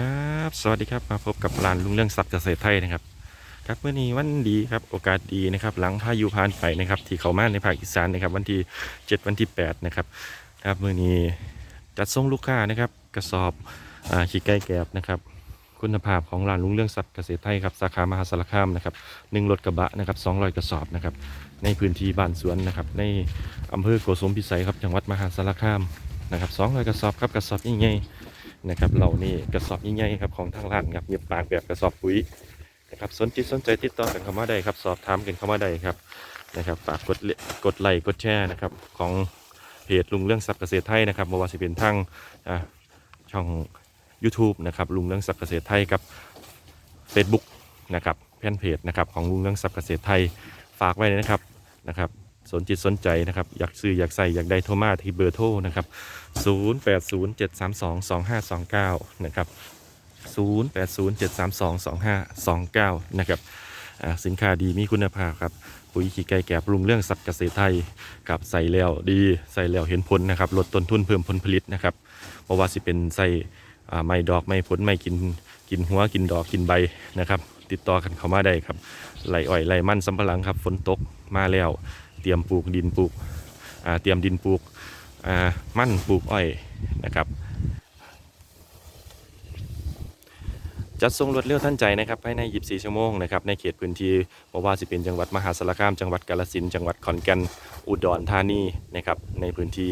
ครับสวัสดีครับมาพบกับร้านลุงเรื่องทรัพย์เกษตรไทยนะครับ ครับเมื่อนี้วันดีครับโอกาสดีนะครับ หลังพายุผ่านไปนะครับ ที่เขามาในภาคอีสานนะครับ วันที่ 7 วันที่ 8 นะครับ ครับเมื่อนี้จัดส่งลูกค้านะครับ กระสอบอ่าขี้ไก่แกบนะครับ คุณภาพของร้านลุงเรื่องทรัพย์เกษตรไทยครับสาขามหาสารคามนะครับหนึ่งรถกระบะนะครับ200กระสอบนะครับ ในพื้นที่บ้านสวนนะครับ ในอำเภอโกสุมพิสัยครับจังหวัดมหาสารคามนะครับ200กระสอบครับกระสอบใหญ่ๆ นะครับเรานี่กระสอบใหญ่ๆครับของทางร้านครับเงียบปากแบบกระสอบปุ๋ยนะครับสนจิตสนใจติดต่อกันเข้ามาได้ครับสอบถามกันเข้ามาได้ครับนะครับฝากกดเลกดไลค์กดแชร์นะครับของเพจลุงเรื่องทรัพย์เกษตรไทยนะครับม่ว่าจะเป็นทางช่อง YouTube นะครับลุงเรื่องทรัพย์เกษตรไทยกับ Facebook นะครับแฟนเพจนะครับของลุงเรื่องทรัพย์เกษตรไทยฝากไว้เลยนะครับนะครับ สนจิตสนใจนะครับ อยากซื้ออยากใส่อยากได้โทรมาที่เบอร์โทรนะครับ0807322529นะครับ0807322529นะครับอ่าสินค้าดีมีคุณภาพครับปุ๋ยขี้ไก่แกบปรุงเรื่องสัตว์เกษตรไทยกับใส่แล้วดีใส่แล้วเห็นผลนะครับลดต้นทุนเพิ่มผลผลิตนะครับเพราะว่าสิเป็นใส่ไม่ดอกไม่ผลไม่กินกินหัวกินดอกกินใบนะครับ ติดต่อกันเข้ามาได้ครับไหลอ้อยไหลมันสำปะหลังครับฝนตกมาแล้ว เตรียมปลูกดินปลูกเตรียมดินปลูกมั่นปลูกอ้อยนะครับ จัดส่งรวดเร็วทันใจนะครับภายใน 24 ชั่วโมงนะครับในเขตพื้นที่บ่ว่าสิเป็นจังหวัดมหาสารคาม จังหวัดกาฬสินธุ์จังหวัดขอนแก่นอุดรธานีนะครับในพื้นที่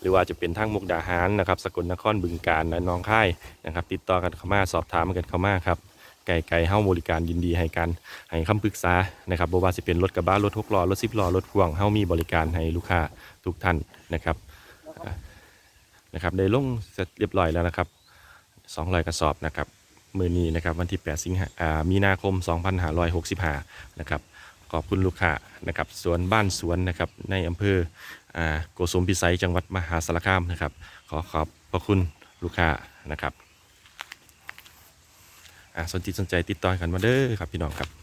หรือว่าจะเป็นทางมุกดาหารนะครับสกลนครบึงกาฬและหน้องค่ายนะครับ ติดต่อกันเข้ามาสอบถามกันเข้ามาครับ ไก่ไก่เฮ้าบริการยินดีให้กันให้คำปรึกษานะครับบ่ว่าสิเป็นรถกระบะรถหกล้อรถสิบล้อรถพ่วงเฮ้ามีบริการให้ลูกค้าทุกท่านนะครับนะครับได้ลงเสร็จเรียบร้อยแล้วนะครับ200กระสอบนะครับมือนี้นะครับวันที่ 8 สิงหาอ่ามีนาคม 2565 นะครับขอบคุณลูกค้านะครับสวนบ้านสวนนะครับในอำเภอโกสุมพิสัยจังหวัดมหาสารคามนะครับ ขอขอบพระคุณลูกค้านะครับ สนใจสนใจติดต่อกันมาเด้อครับพี่น้องครับ